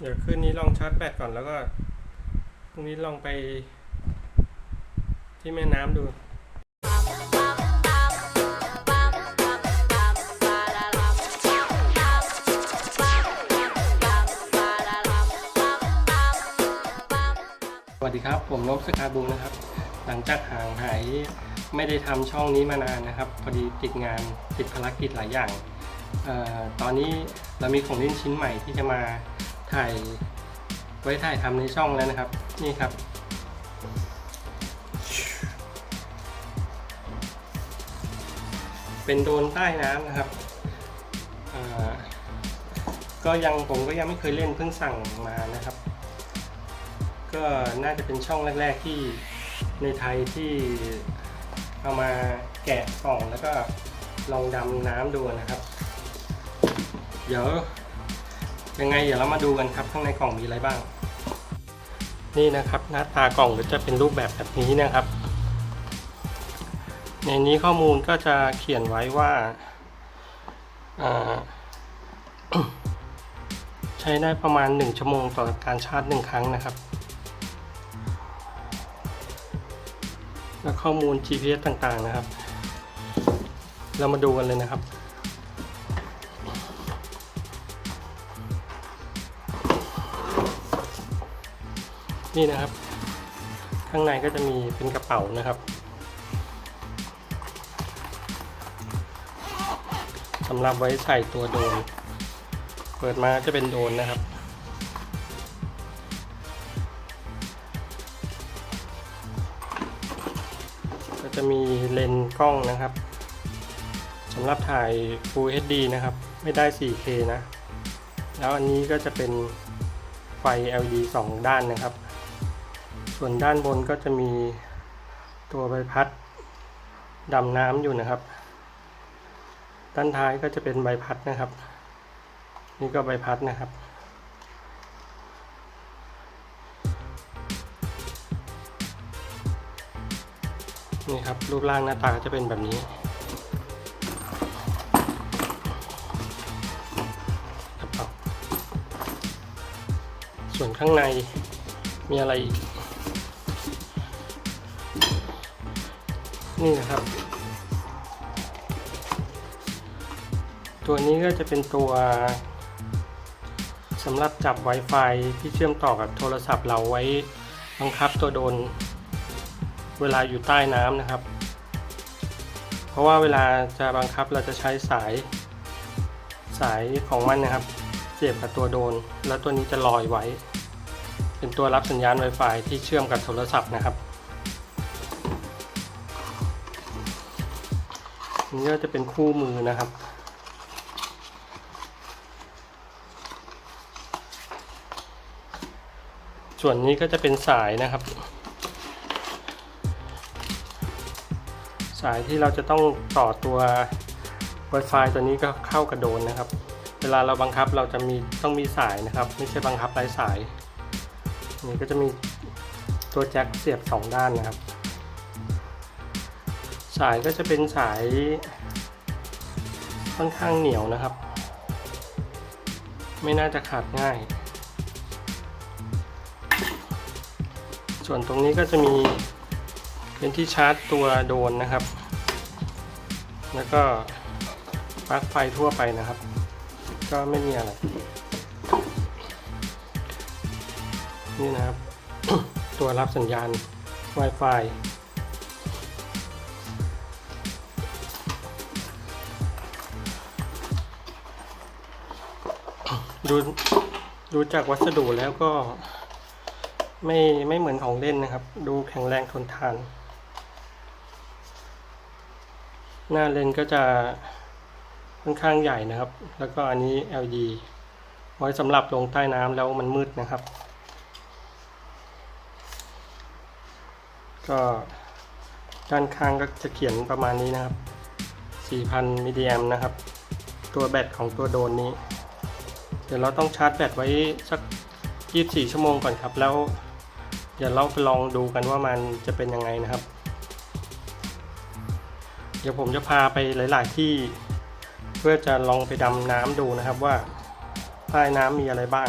เดี๋ยวคืนนี้ลองชาร์จแบตก่อนแล้วก็พรุ่งนี้ลองไป ที่แม่น้ำดูสวัสดีครับ ผมนพสกาบุงนะครับ หลังจากห่างหายไม่ได้ทำช่องนี้มานานนะครับ พอดีติดงานติดภารกิจหลายอย่างออตอนนี้เรามีของเล่นชิ้นใหม่ที่จะมา ถ่ายไว้ถ่ายทำในช่องแล้วนะครับ นี่ครับ เป็นโดนใต้น้ำนะครับก็ยังผมก็ยังไม่เคยเล่นเพิ่งสั่งมานะครับ ก็น่าจะเป็นช่องแรก ๆที่ในไทยที่เอามาแกะกล่องแล้วก็ลองดำน้ำดูนะครับ เดี๋ยว ยังไงเดี๋ยวเรามาดูกันครับ ข้างในกล่องมีอะไรบ้าง นี่นะครับหน้าตากล่องก็จะเป็นรูปแบบแบบนี้นะครับ ในนี้ข้อมูลก็จะเขียนไว้ว่าาใช้ได้ประมาณ 1 ชั่วโมงต่อการชาร์จ 1 ครั้งนะครับ และข้อมูล GPS ต่างๆนะครับ เรามาดูกันเลยนะครับ นี่นะครับ ข้างในก็จะมีเป็นกระเป๋านะครับสำหรับไว้ใส่ตัวโดรนเปิดมาจะเป็นโดรนนะครับ ก็จะมีเลนส์กล้องนะครับสำหรับถ่าย Full HD นะครับ ไม่ได้ 4K นะ แล้วอันนี้ก็จะเป็นไฟ LED 2 ด้านนะครับ ส่วนด้านบนก็จะมีตัวใบพัดดำน้ำอยู่นะครับ ด้านท้ายก็จะเป็นใบพัดนะครับ นี่ก็ใบพัดนะครับ นี่ครับรูปร่างหน้าตาก็จะเป็นแบบนี้กระเป๋าส่วนข้างในมีอะไรอีก นี่นะครับ ตัวนี้ก็จะเป็นตัวสำหรับจับ Wi-Fi ที่เชื่อมต่อกับโทรศัพท์เราไว้บังคับตัวโดนเวลาอยู่ใต้น้ำนะครับ เพราะว่าเวลาจะบังคับเราจะใช้สายสายของมันนะครับเสียบกับตัวโดน แล้วตัวนี้จะลอยไว้ เป็นตัวรับสัญญาณ Wi-Fi ที่เชื่อมกับโทรศัพท์นะครับ นี่ก็จะเป็นคู่มือนะครับ ส่วนนี้ก็จะเป็นสายนะครับ สายที่เราจะต้องต่อตัว Wi-Fi ตัวนี้ก็เข้ากระโดนนะครับ เวลาเราบังคับเราจะมีต้องมีสายนะครับ ไม่ใช่บังคับไร้สาย นี่ก็จะมีตัวแจ็คเสียบ 2 ด้านนะครับ สายก็จะเป็นสายค่อนข้างเหนียวนะครับ ไม่น่าจะขาดง่าย ส่วนตรงนี้ก็จะมีเป็นที่ชาร์จตัวโดรนนะครับ แล้วก็ปลั๊กไฟทั่วไปนะครับ ก็ไม่มีอะไร นี่นะครับ ตัวรับสัญญาณ Wi-Fi ดูดูจากวัสดุแล้วก็ ไม่ไม่เหมือนของเล่นนะครับ ดูแข็งแรงทนทาน หน้าเลนก็จะค่อนข้างใหญ่นะครับ แล้วก็อันนี้ LED ไว้สำหรับลงใต้น้ำแล้วมันมืดนะครับ ก็ด้านข้างก็จะเขียนประมาณนี้นะครับ 4,000มิลลิแอมนะครับ ตัวแบตของตัวโดนนี้ เดี๋ยวเราต้องชาร์จแบตไว้สัก 24 ชั่วโมงก่อนครับ แล้วเดี๋ยวเราไปลองดูกันว่ามันจะเป็นยังไงนะครับ เดี๋ยวผมจะพาไปหลาย ๆ ที่ เพื่อจะลองไปดำน้ำดูนะครับว่าใต้น้ำมีอะไรบ้าง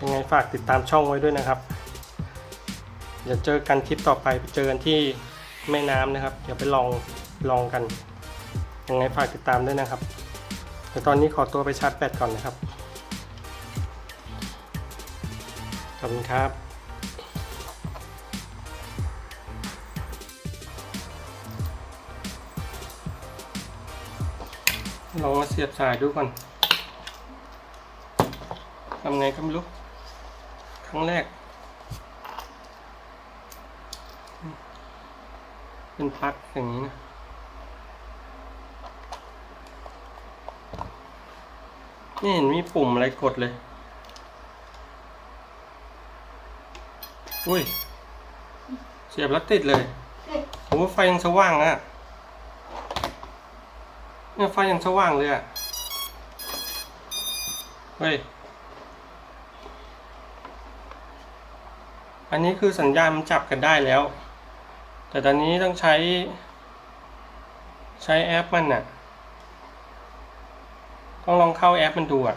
ยังไงฝากติดตามช่องไว้ด้วยนะครับเดี๋ยวเจอกันคลิปต่อไปไปเจอกันที่แม่น้ำนะครับ เดี๋ยวไปลองลองกันยังไงฝากติดตามด้วยนะครับ เดี๋ยวตอนนี้ขอตัวไปชาร์จแบตก่อนนะครับ ขอบคุณครับลองมาเสียบสายดูก่อน ทำไงก็ไม่รู้ ครั้งแรก เป็นปลั๊กอย่างนี้นะ ไม่เห็นมีปุ่มอะไรกดเลย อุ้ย เสียบแล้วติดเลยโอ้ไฟยังสว่างอะเนี่ยไฟยังสว่างเลยอะเฮ้ย อันนี้คือสัญญาณมันจับกันได้แล้ว แต่ตอนนี้ต้องใช้ ใช้แอปมันน่ะ ต้องลองเข้าแอปมันดูอะ